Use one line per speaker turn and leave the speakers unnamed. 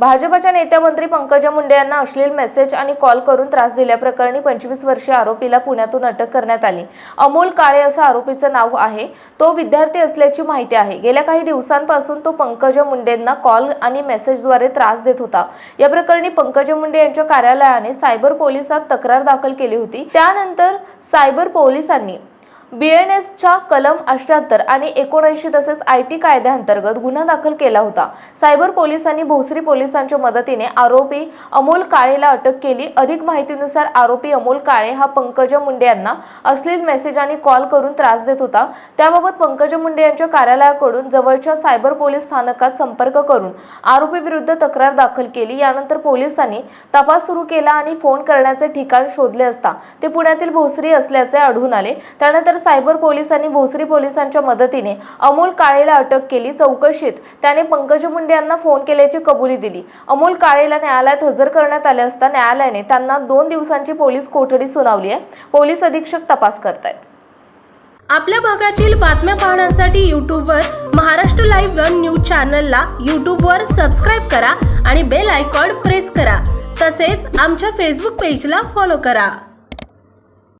भाजपच्या नेत्या मंत्री पंकजा मुंडे यांना अश्लील मेसेज आणि कॉल करून त्रास दिल्याप्रकरणी पंचवीस वर्षीय आरोपीला पुण्यातून अटक करण्यात आली. अमोल काळे असं आरोपीचं नाव आहे. तो विद्यार्थी असल्याची माहिती आहे. गेल्या काही दिवसांपासून तो पंकजा मुंडेंना कॉल आणि मेसेजद्वारे त्रास देत होता. या प्रकरणी पंकजा मुंडे यांच्या कार्यालयाने सायबर पोलिसात तक्रार दाखल केली होती. त्यानंतर सायबर पोलिसांनी बी एन एसच्या कलम अष्ट्याहत्तर आणि एकोणऐंशी तसेच आय टी कायद्याअंतर्गत गुन्हा दाखल केला होता. सायबर पोलिसांनी भोसरी पोलिसांच्या मदतीने आरोपी अमोल काळेला अटक केली. अधिक माहितीनुसार आरोपी अमोल काळे हा पंकजा मुंडे यांना अश्लील मेसेज आणि कॉल करून त्रास देत होता. त्याबाबत पंकजा मुंडे यांच्या कार्यालयाकडून जवळच्या सायबर पोलीस स्थानकात संपर्क करून आरोपी विरुद्ध तक्रार दाखल केली. यानंतर पोलिसांनी तपास सुरू केला आणि फोन करण्याचे ठिकाण शोधले असता ते पुण्यातील भोसरी असल्याचे आढळून आले. त्यानंतर सायबर पोलिसांनी भोसरी पोलिसांच्या मदतीने अमोल काळेला अटक केली. चौकशीत त्याने पंकज मुंडे यांना फोन केल्याची कबुली दिली. अमोल काळेला न्यायालयात हजर करण्यात आले असता न्यायालयाने त्यांना दोन दिवसांची पोलीस कोठडी सुनावली आहे. पोलीस अधीक्षक तपास करतायत.
आपल्या भागातील बातम्या पाहण्यासाठी यूट्यूबवर महाराष्ट्र लाईव्ह वन न्यूज चॅनलला यूट्यूबवर सबस्क्राईब करा आणि बेल आयकॉन प्रेस करा. तसेच आमच्या फेसबुक पेजला फॉलो करा.